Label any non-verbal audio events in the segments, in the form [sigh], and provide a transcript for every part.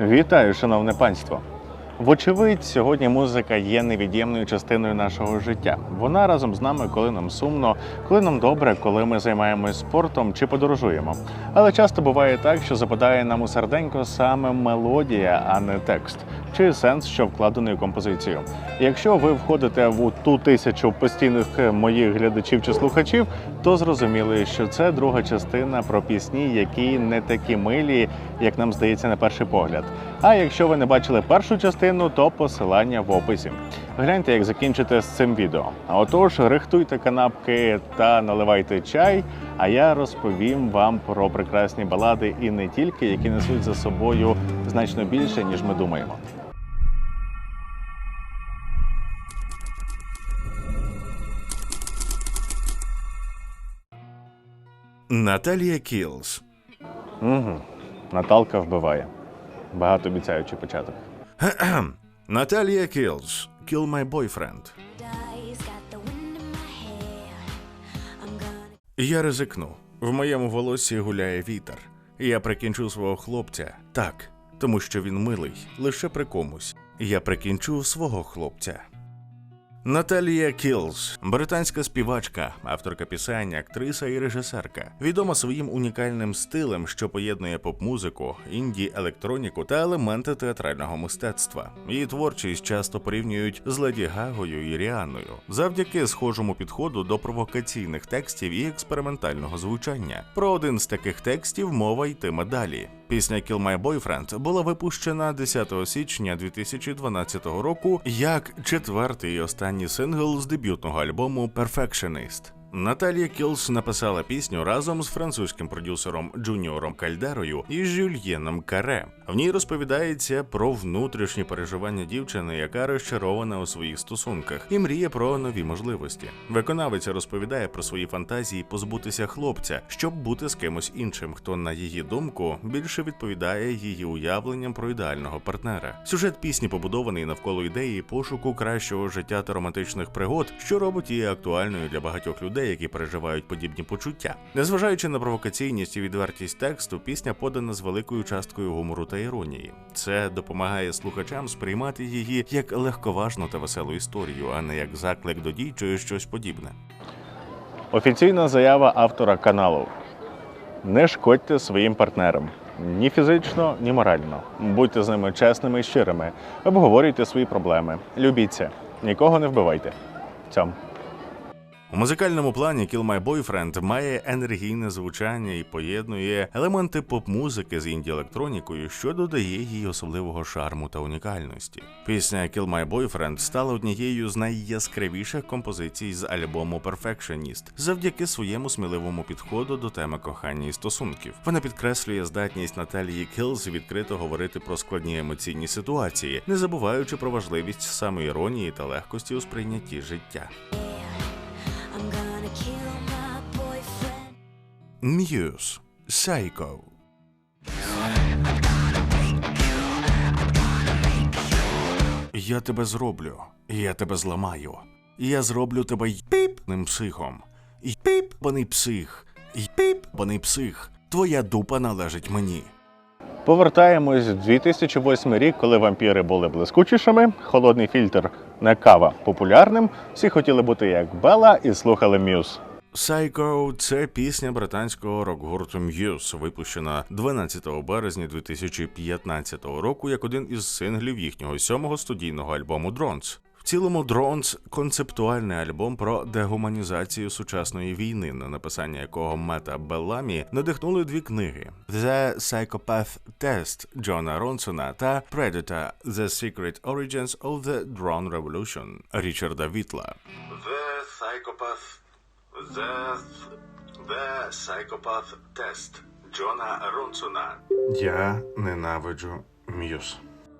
Вітаю, шановне панство! Вочевидь, сьогодні музика є невід'ємною частиною нашого життя. Вона разом з нами, коли нам сумно, коли нам добре, коли ми займаємось спортом чи подорожуємо. Але часто буває так, що западає нам у серденько саме мелодія, а не текст, чи сенс, що вкладений у композицію. Якщо ви входите в ту тисячу постійних е, моїх глядачів чи слухачів, то зрозуміли, що це друга частина про пісні, які не такі милі, як нам здається на перший погляд. А якщо ви не бачили першу частину, то посилання в описі. Гляньте, як закінчите з цим відео. А отож, рихтуйте канапки та наливайте чай. А я розповім вам про прекрасні балади і не тільки, які несуть за собою значно більше, ніж ми думаємо. Наталія Кілс. Угу. Наталка вбиває. Багатообіцяючий початок. [clears throat] Наталія Кілс. Kill my boyfriend. Я ризикну. В моєму волосі гуляє вітер. Я прикінчу свого хлопця. Так, тому що він милий, лише при комусь. Я прикінчу свого хлопця. Наталія Кілс, британська співачка, авторка пісень, актриса і режисерка, відома своїм унікальним стилем, що поєднує поп-музику, інді, електроніку та елементи театрального мистецтва. Її творчість часто порівнюють з Леді Гагою і Ріаною, завдяки схожому підходу до провокаційних текстів і експериментального звучання. Про один з таких текстів мова йтиме далі. Пісня Kill My Boyfriend була випущена 10 січня 2012 року як четвертий останній сингл з дебютного альбому Perfectionist. Наталія Кілс написала пісню разом з французьким продюсером Джуніором Кальдерою і Жюльєном Каре. В ній розповідається про внутрішні переживання дівчини, яка розчарована у своїх стосунках і мріє про нові можливості. Виконавиця розповідає про свої фантазії позбутися хлопця, щоб бути з кимось іншим, хто, на її думку, більше відповідає її уявленням про ідеального партнера. Сюжет пісні побудований навколо ідеї пошуку кращого життя та романтичних пригод, що робить її актуальною для багатьох людей, які переживають подібні почуття. Незважаючи на провокаційність і відвертість тексту, пісня подана з великою часткою гумору та іронії. Це допомагає слухачам сприймати її як легковажну та веселу історію, а не як заклик до дій чи щось подібне. Офіційна заява автора каналу: не шкодьте своїм партнерам. Ні фізично, ні морально. Будьте з ними чесними і щирими. Обговорюйте свої проблеми. Любіться. Нікого не вбивайте. Цьом. У музикальному плані Kill My Boyfriend має енергійне звучання і поєднує елементи поп-музики з інді-електронікою, що додає їй особливого шарму та унікальності. Пісня Kill My Boyfriend стала однією з найяскравіших композицій з альбому Perfectionist завдяки своєму сміливому підходу до теми кохання і стосунків. Вона підкреслює здатність Наталії Кілз відкрито говорити про складні емоційні ситуації, не забуваючи про важливість самоіронії та легкості у сприйнятті життя. Muse Psycho Я тебе зроблю, я тебе зламаю. Я зроблю тебе піпним психом. І піпаний псих. І піпаний псих. Твоя дупа належить мені. Повертаємось в 2008 рік, коли вампіри були блискучішими, холодний фільтр не кава популярним. Всі хотіли бути як Бела і слухали Мюз. Psycho – це пісня британського рок-гурту Muse, випущена 12 березня 2015 року як один із синглів їхнього сьомого студійного альбому Drones. Цілому Drones – концептуальний альбом про дегуманізацію сучасної війни, на написання якого Мета Белламі надихнули дві книги: The Psychopath Test Джона Ронсона та Predator – The Secret Origins of the Drone Revolution Річарда Вітла. The Psychopath The, the Psychopath Test Джона Ронсона. Я ненавиджу М'юз.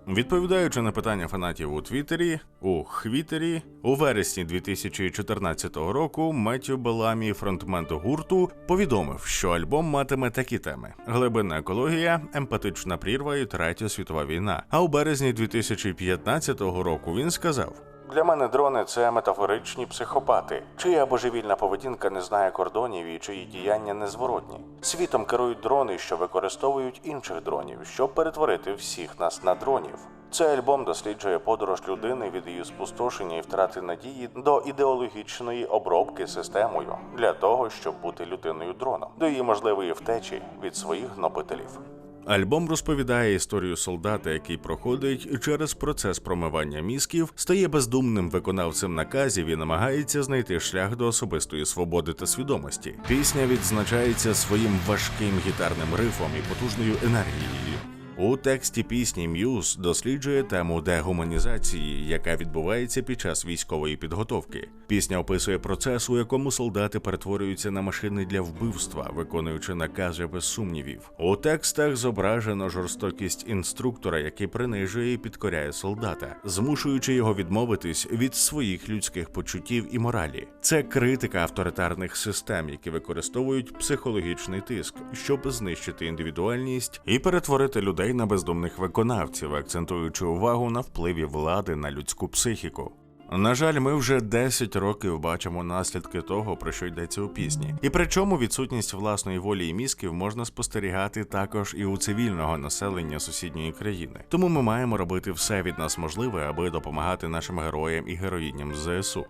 Відповідаючи на питання фанатів у Твіттері, у Хвітері, у вересні 2014 року Меттю Беламі, фронтмен гурту, повідомив, що альбом матиме такі теми: глибинна екологія, емпатична прірва і третя світова війна. А у березні 2015 року він сказав: Для мене дрони це метафоричні психопати, чия божевільна поведінка не знає кордонів і чиї діяння незворотні. Світом керують дрони, що використовують інших дронів, щоб перетворити всіх нас на дронів. Цей альбом досліджує подорож людини від її спустошення і втрати надії до ідеологічної обробки системою для того, щоб бути людиною дроном, до її можливої втечі від своїх гнобителів. Альбом розповідає історію солдата, який проходить через процес промивання мізків, стає бездумним виконавцем наказів і намагається знайти шлях до особистої свободи та свідомості. Пісня відзначається своїм важким гітарним рифом і потужною енергією. У тексті пісні М'юз досліджує тему дегуманізації, яка відбувається під час військової підготовки. Пісня описує процес, у якому солдати перетворюються на машини для вбивства, виконуючи накази без сумнівів. У текстах зображено жорстокість інструктора, який принижує і підкоряє солдата, змушуючи його відмовитись від своїх людських почуттів і моралі. Це критика авторитарних систем, які використовують психологічний тиск, щоб знищити індивідуальність і перетворити людей на бездумних виконавців, акцентуючи увагу на впливі влади на людську психіку. На жаль, ми вже 10 років бачимо наслідки того, про що йдеться у пісні. І причому відсутність власної волі і мізків можна спостерігати також і у цивільного населення сусідньої країни. Тому ми маємо робити все від нас можливе, аби допомагати нашим героям і героїням ЗСУ.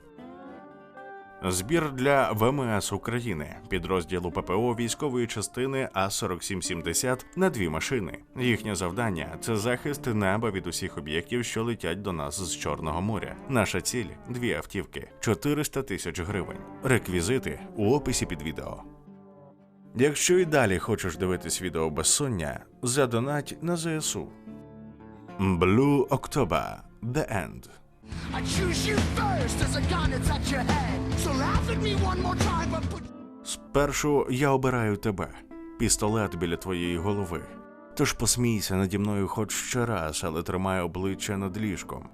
Збір для ВМС України, підрозділу ППО військової частини А4770 на дві машини. Їхнє завдання це захист неба від усіх об'єктів, що летять до нас з Чорного моря. Наша ціль дві автівки, 400 тисяч гривень. Реквізити у описі під відео. Якщо і далі хочеш дивитись відео безсоння, задонать на ЗСУ. Blue October The End I choose you first as a gun that's at your head. Спершу я обираю тебе, пістолет біля твоєї голови. Тож посмійся наді мною хоч ще раз, але тримай обличчя над ліжком.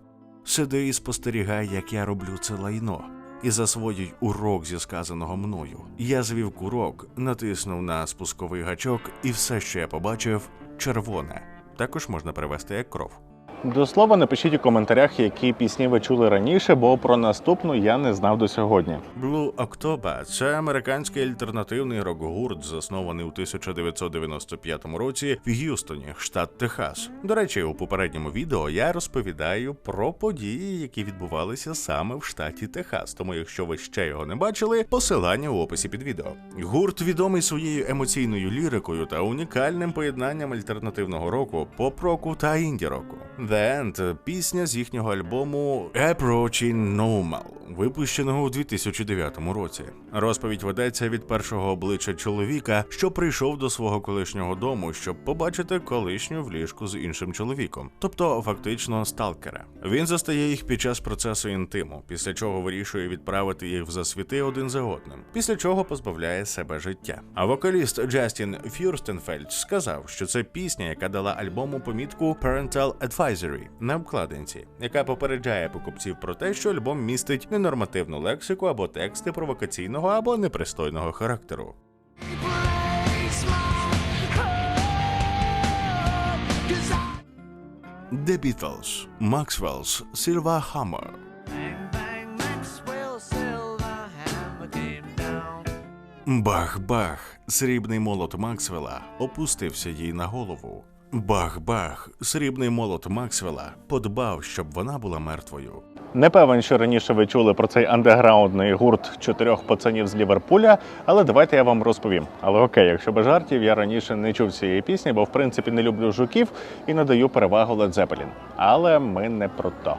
Сиди і спостерігай, як я роблю це лайно, і засвоюй урок зі сказаного мною. Я звів курок, натиснув на спусковий гачок, і все, що я побачив, червоне. Також можна перевести як кров. До слова, напишіть у коментарях, які пісні ви чули раніше, бо про наступну я не знав до сьогодні. Blue October – це американський альтернативний рок-гурт, заснований у 1995 році в Г'юстоні, штат Техас. До речі, у попередньому відео я розповідаю про події, які відбувалися саме в штаті Техас. Тому, якщо ви ще його не бачили, посилання у описі під відео. Гурт відомий своєю емоційною лірикою та унікальним поєднанням альтернативного року, поп-року та інді-року. The End – пісня з їхнього альбому Approaching Normal, випущеного у 2009 році. Розповідь ведеться від першого обличчя чоловіка, що прийшов до свого колишнього дому, щоб побачити колишню в ліжку з іншим чоловіком, тобто фактично сталкера. Він застає їх під час процесу інтиму, після чого вирішує відправити їх в засвіти один за одним, після чого позбавляє себе життя. А вокаліст Джастін Фюрстенфельд сказав, що це пісня, яка дала альбому помітку Parental Advisory на обкладинці, яка попереджає покупців про те, що альбом містить ненормативну лексику або тексти провокаційного або непристойного характеру. The Beatles, Maxwell's Silver Hammer. Бах-бах, срібний молот Максвелла опустився їй на голову. Бах-бах, срібний молот Максвелла подбав, щоб вона була мертвою. Не певен, що раніше ви чули про цей андеграундний гурт чотирьох пацанів з Ліверпуля, але давайте я вам розповім. Але окей, якщо без жартів, я раніше не чув цієї пісні, бо в принципі не люблю жуків і надаю перевагу Led Zeppelin. Але ми не про то.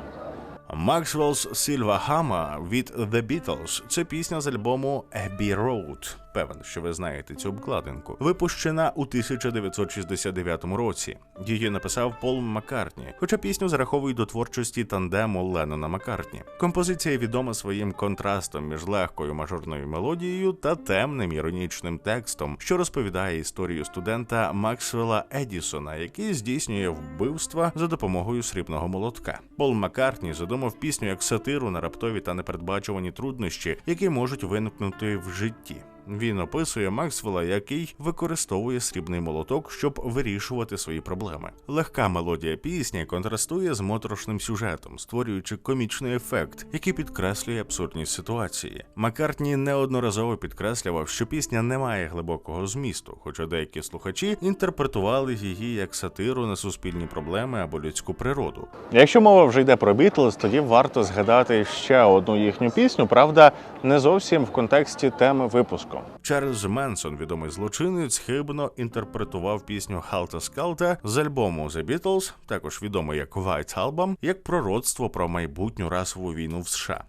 Maxwell's Silver Hammer від The Beatles – це пісня з альбому Abbey Road. Певен, що ви знаєте цю обкладинку. Випущена у 1969 році. Її написав Пол Маккартні, хоча пісню зараховують до творчості тандему Леннона Маккартні. Композиція відома своїм контрастом між легкою мажорною мелодією та темним іронічним текстом, що розповідає історію студента Максвелла Едісона, який здійснює вбивства за допомогою срібного молотка. Пол Маккартні задумав пісню як сатиру на раптові та непередбачувані труднощі, які можуть виникнути в житті. Він описує Максвелла, який використовує срібний молоток, щоб вирішувати свої проблеми. Легка мелодія пісні контрастує з моторошним сюжетом, створюючи комічний ефект, який підкреслює абсурдність ситуації. Маккартні неодноразово підкреслював, що пісня не має глибокого змісту, хоча деякі слухачі інтерпретували її як сатиру на суспільні проблеми або людську природу. Якщо мова вже йде про Бітлз, тоді варто згадати ще одну їхню пісню, правда, не зовсім в контексті теми випуску. Чарльз Менсон, відомий злочинець, хибно інтерпретував пісню Халта Скалта з альбому The Beatles, також відомий як White Album, як пророцтво про майбутню расову війну в США.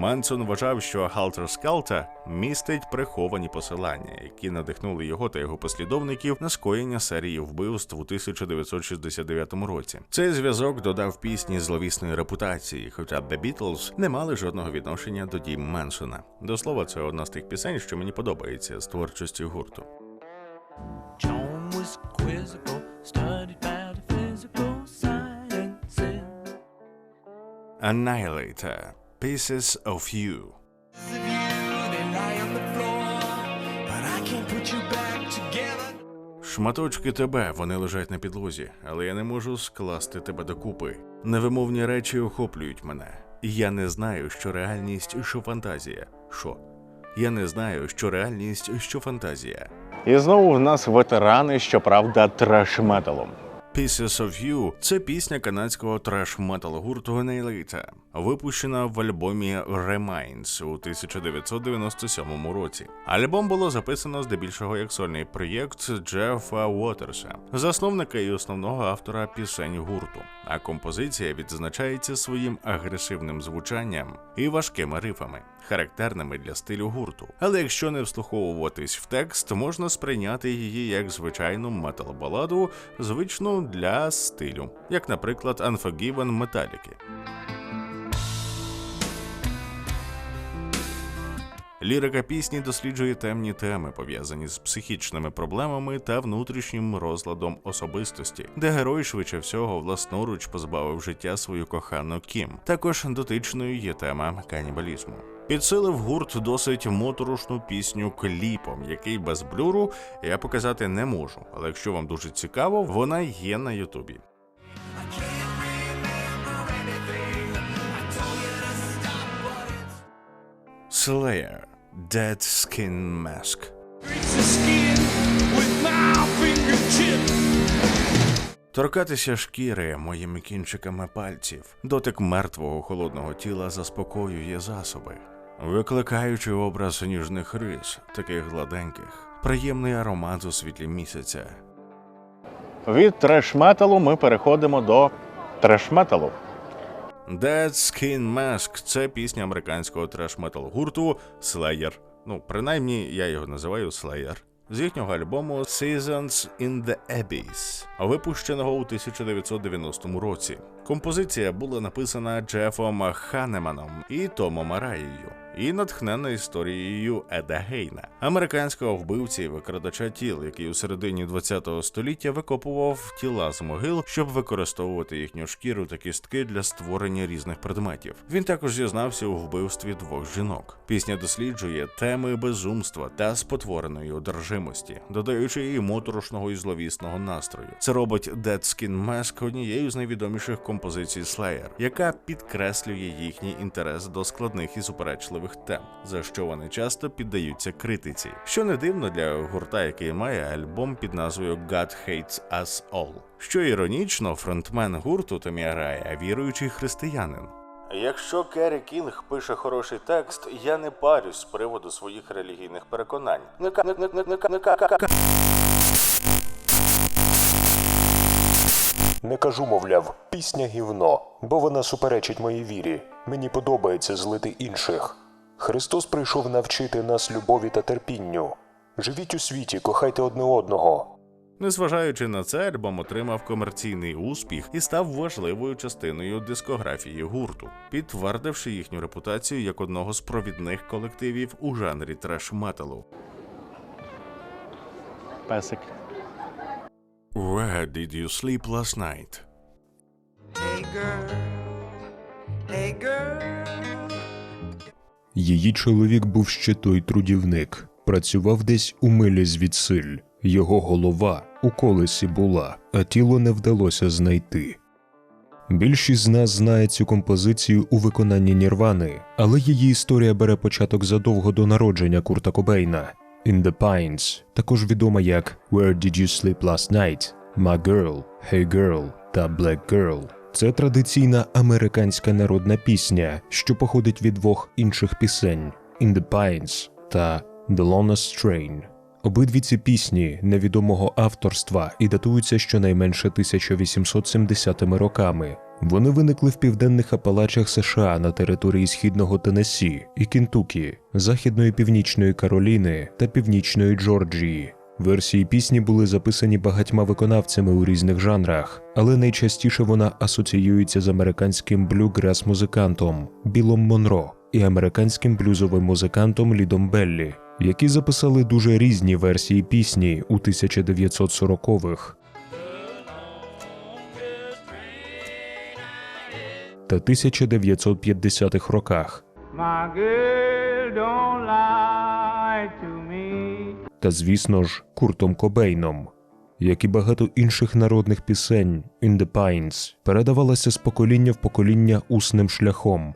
Менсон вважав, що Халтер Скалта містить приховані посилання, які надихнули його та його послідовників на скоєння серії вбивств у 1969 році. Цей зв'язок додав пісні зловісної репутації, хоча The Beatles не мали жодного відношення до дій Менсона. До слова, це одна з тих пісень, що мені подобається з творчості гурту. Annihilator – Pieces of You. Шматочки тебе, вони лежать на підлозі, але я не можу скласти тебе докупи. Невимовні речі охоплюють мене. Я не знаю, що реальність, що фантазія. Що? Я не знаю, що реальність, що фантазія. І знову в нас ветерани, щоправда, треш-металу. Pieces of You – це пісня канадського треш-метал гурту Annihilator, випущена в альбомі Remains у 1997 році. Альбом було записано здебільшого як сольний проєкт Джефа Уотерса, засновника і основного автора пісень гурту. А композиція відзначається своїм агресивним звучанням і важкими рифами, характерними для стилю гурту. Але якщо не вслуховуватись в текст, можна сприйняти її як звичайну метал-баладу, звичну для стилю, як, наприклад, Unforgiven Металіки. Лірика пісні досліджує темні теми, пов'язані з психічними проблемами та внутрішнім розладом особистості, де герой швидше всього власноруч позбавив життя свою кохану Кім. Також дотичною є тема канібалізму. Підсилив гурт досить моторошну пісню кліпом, який без блюру я показати не можу. Але якщо вам дуже цікаво, вона є на Ютубі. Slayer Dead Skin Mask. Торкатися шкіри моїми кінчиками пальців, дотик мертвого холодного тіла заспокоює засоби, викликаючи образ ніжних рис, таких гладеньких, приємний аромат у світлі місяця. Від треш-металу ми переходимо до треш-металу. Dead Skin Mask – це пісня американського треш-метал гурту Slayer. Ну, принаймні, я його називаю Slayer. З їхнього альбому Seasons in the Abyss, випущеного у 1990 році. Композиція була написана Джефом Ханеманом і Томом Араєю і натхнена історією Еда Гейна, американського вбивці і викрадача тіл, який у середині ХХ століття викопував тіла з могил, щоб використовувати їхню шкіру та кістки для створення різних предметів. Він також зізнався у вбивстві двох жінок. Пісня досліджує теми безумства та спотвореної одержимості, додаючи їй моторошного і зловісного настрою. Це робить Dead Skin Mask однією з найвідоміших композицій Slayer, яка підкреслює їхній інтерес до складних і суперечливих тем, за що вони часто піддаються критиці. Що не дивно для гурта, який має альбом під назвою God Hates Us All. Що іронічно, фронтмен гурту Томі Арая віруючий християнин. Якщо Керрі Кінг пише хороший текст, я не парюсь з приводу своїх релігійних переконань. Не не- не- не- не не ка- ка- ка- Не кажу, мовляв, пісня гівно, бо вона суперечить моїй вірі. Мені подобається злити інших. Христос прийшов навчити нас любові та терпінню. Живіть у світі, кохайте одне одного. Незважаючи на це, альбом отримав комерційний успіх і став важливою частиною дискографії гурту, підтвердивши їхню репутацію як одного з провідних колективів у жанрі треш-металу. Песик. Where did you sleep last night? Hey girl, Hey girl. Її чоловік був ще той трудівник, працював десь у милі звідсиль. Його голова у колесі була, а тіло не вдалося знайти. Більшість з нас знає цю композицію у виконанні Нірвани, але її історія бере початок задовго до народження Курта Кобейна. In the Pines, також відома як Where Did You Sleep Last Night, My Girl, Hey Girl та Black Girl. Це традиційна американська народна пісня, що походить від двох інших пісень In the Pines та The Longest Train. Обидві ці пісні невідомого авторства і датуються щонайменше 1870 роками. Вони виникли в південних Апалачах США на території східного Теннессі і Кентукі, західної північної Кароліни та північної Джорджії. Версії пісні були записані багатьма виконавцями у різних жанрах, але найчастіше вона асоціюється з американським блюграс музикантом Білом Монро і американським блюзовим музикантом Лідом Беллі, які записали дуже різні версії пісні у 1940-х та 1950-х роках. Та, звісно ж, Куртом Кобейном. Як і багато інших народних пісень, In the Pines передавалася з покоління в покоління усним шляхом.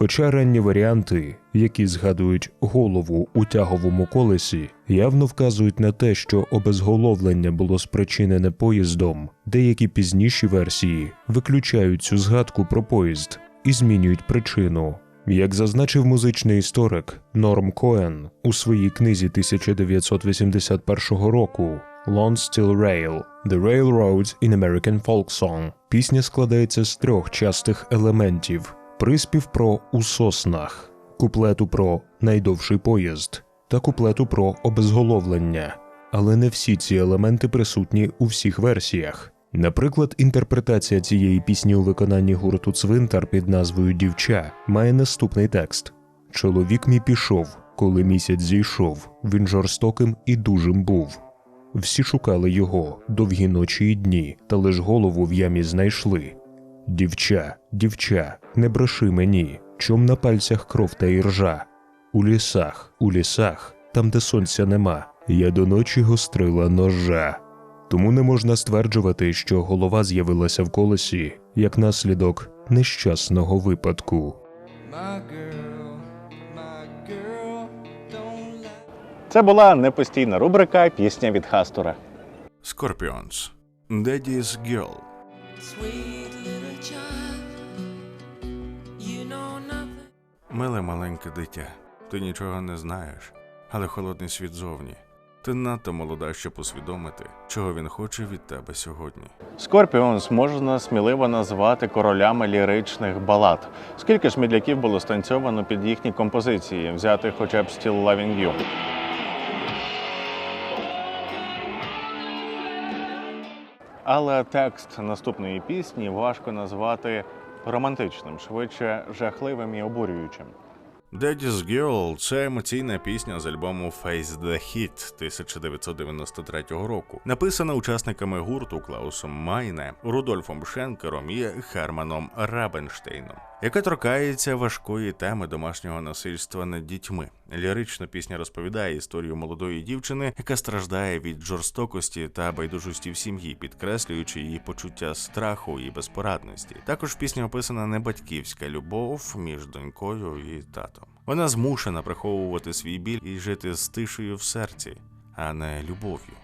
Хоча ранні варіанти, які згадують голову у тяговому колесі, явно вказують на те, що обезголовлення було спричинене поїздом, деякі пізніші версії виключають цю згадку про поїзд і змінюють причину. Як зазначив музичний історик Норм Коен у своїй книзі 1981 року Still Rail The Railroads in American Folk Song, пісня складається з трьох частих елементів: приспів про у соснах, куплету про найдовший поїзд та куплету про обезголовлення. Але не всі ці елементи присутні у всіх версіях. Наприклад, інтерпретація цієї пісні у виконанні гурту Цвинтар під назвою Дівча має наступний текст: Чоловік мій пішов, коли місяць зійшов, він жорстоким і дужим був. Всі шукали його довгі ночі й дні, та лиш голову в ямі знайшли. Дівча, дівча, не бреши мені, чом на пальцях кров та іржа. У лісах, у лісах, там, де сонця нема, я до ночі гострила ножа. Тому не можна стверджувати, що голова з'явилася в колесі як наслідок нещасного випадку. Це була непостійна рубрика Пісня від Хастора. Scorpions. Daddy's Girl. Миле маленьке дитя. Ти нічого не знаєш, але холодний світ зовні. Ти надто молода, щоб усвідомити, чого він хоче від тебе сьогодні. Скорпіонс можна сміливо назвати королями ліричних балад. Скільки ж мідляків було станцьовано під їхні композиції, взяти хоча б Still Loving You. Але текст наступної пісні важко назвати романтичним, швидше жахливим і обурюючим. Daddy's Girl – це емоційна пісня з альбому Face the Hit 1993 року, написана учасниками гурту Клаусом Майне, Рудольфом Шенкером і Херманом Рабенштейном, яка торкається важкої теми домашнього насильства над дітьми. Лірична пісня розповідає історію молодої дівчини, яка страждає від жорстокості та байдужості в сім'ї, підкреслюючи її почуття страху і безпорадності. Також в пісні описана небатьківська любов між донькою і татом. Вона змушена приховувати свій біль і жити з тишею в серці, а не любов'ю.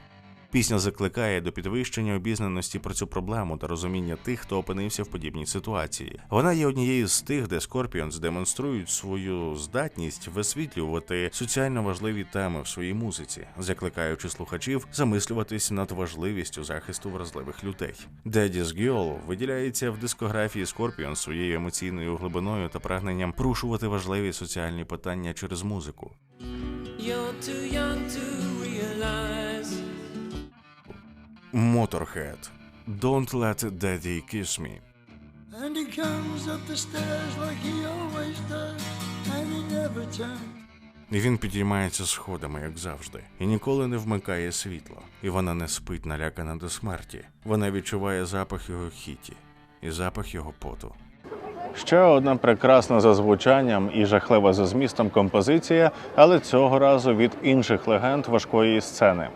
Пісня закликає до підвищення обізнаності про цю проблему та розуміння тих, хто опинився в подібній ситуації. Вона є однією з тих, де Scorpions демонструють свою здатність висвітлювати соціально важливі теми в своїй музиці, закликаючи слухачів замислюватись над важливістю захисту вразливих людей. Daddy's Girl виділяється в дискографії Scorpions своєю емоційною глибиною та прагненням порушувати важливі соціальні питання через музику. You're too young to realize. Motorhead. Don't let daddy kiss me. And he comes up the stairs like he always does, and he never turns. І він підіймається сходами, як завжди, і ніколи не вмикає світло. І вона не спить налякана до смерті. Вона відчуває запах його хіті і запах його поту. Ще одна прекрасна за звучанням і жахлива за змістом композиція, але цього разу від інших легенд важкої сцени.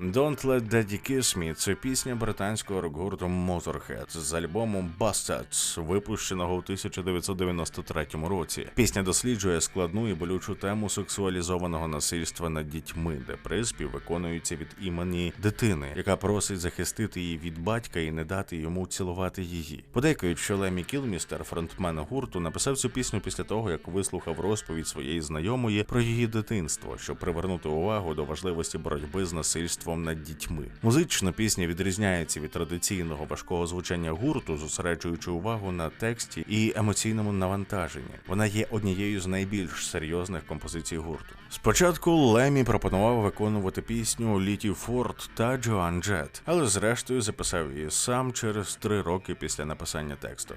Don't Let Daddy Kiss Me – це пісня британського рок-гурту Motorhead з альбому Bastards, випущеного у 1993 році. Пісня досліджує складну і болючу тему сексуалізованого насильства над дітьми, де приспів виконується від імені дитини, яка просить захистити її від батька і не дати йому цілувати її. Подейкують, що Лемі Кілмістер, фронтмен гурту, написав цю пісню після того, як вислухав розповідь своєї знайомої про її дитинство, щоб привернути увагу до важливості боротьби з насильством над дітьми. Музично пісня відрізняється від традиційного важкого звучання гурту, зосереджуючи увагу на тексті і емоційному навантаженні. Вона є однією з найбільш серйозних композицій гурту. Спочатку Лемі пропонував виконувати пісню Літі Форд та Джоан Джет, але зрештою записав її сам через три роки після написання тексту.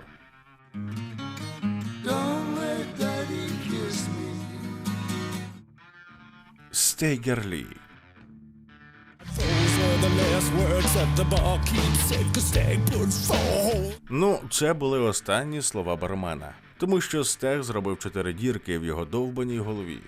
Let Ну, це були останні слова бармена, тому що Стег зробив чотири дірки в його довбаній голові.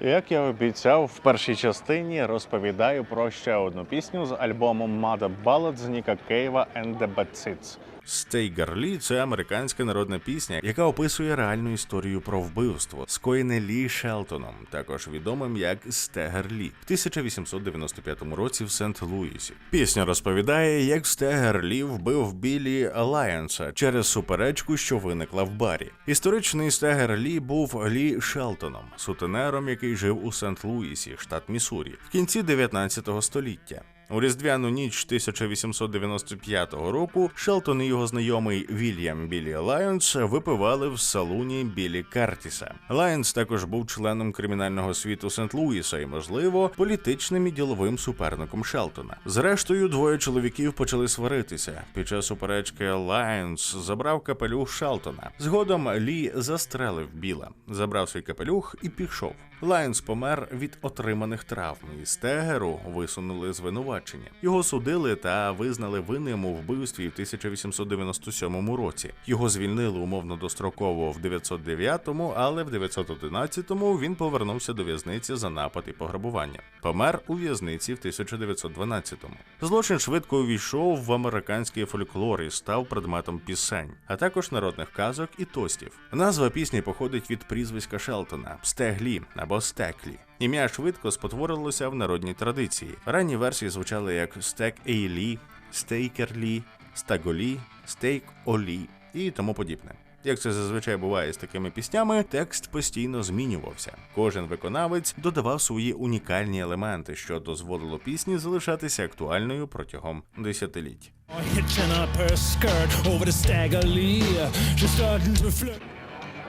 Як я обіцяв, в першій частині розповідаю про ще одну пісню з альбомом Mother Ballads Ніка Кейва and the Bad Seeds. Стейгерлі це американська народна пісня, яка описує реальну історію про вбивство, скоєне Лі Шелтоном, також відомим як Стегер Лі, в 1895 році в Сент-Луїсі. Пісня розповідає, як Стегер Лі вбив Білі Алайенса через суперечку, що виникла в барі. Історичний Стегер Лі був Лі Шелтоном, сутенером, який жив у Сент-Луїсі, штат Міссурі, в кінці 19 століття. У різдвяну ніч 1895 року Шелтон і його знайомий Вільям Білі Лайонс випивали в салуні Білі Картіса. Лайонс також був членом кримінального світу Сент-Луїса і, можливо, політичним і діловим суперником Шелтона. Зрештою, двоє чоловіків почали сваритися. Під час суперечки Лайонс забрав капелюх Шелтона. Згодом Лі застрелив Біла, забрав свій капелюх і пішов. Лайонс помер від отриманих травм, і Стегеру висунули звинувачення. Його судили та визнали винним у вбивстві в 1897 році. Його звільнили умовно достроково в 909-му, але в 911-му він повернувся до в'язниці за напад і пограбування. Помер у в'язниці в 1912-му. Злочин швидко увійшов в американський фольклор і став предметом пісень, а також народних казок і тостів. Назва пісні походить від прізвиська Шелтона Стеглі або Стеклі. Ім'я швидко спотворилося в народній традиції. Ранні версії звучали як Стек Ейлі, Стейкерлі, Стаголі, Стейк Олі і тому подібне. Як це зазвичай буває з такими піснями, текст постійно змінювався. Кожен виконавець додавав свої унікальні елементи, що дозволило пісні залишатися актуальною протягом десятиліть.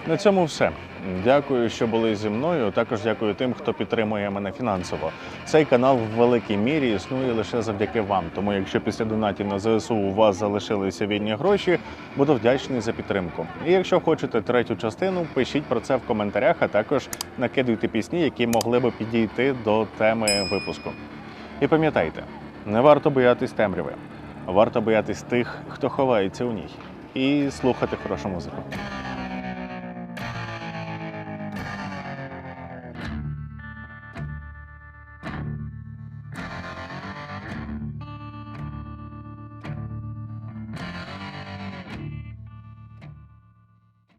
На цьому все. Дякую, що були зі мною. Також дякую тим, хто підтримує мене фінансово. Цей канал в великій мірі існує лише завдяки вам. Тому, якщо після донатів на ЗСУ у вас залишилися вільні гроші, буду вдячний за підтримку. І якщо хочете третю частину, пишіть про це в коментарях, а також накидуйте пісні, які могли би підійти до теми випуску. І пам'ятайте, не варто боятись темряви, варто боятись тих, хто ховається у ній, і слухати хорошу музику.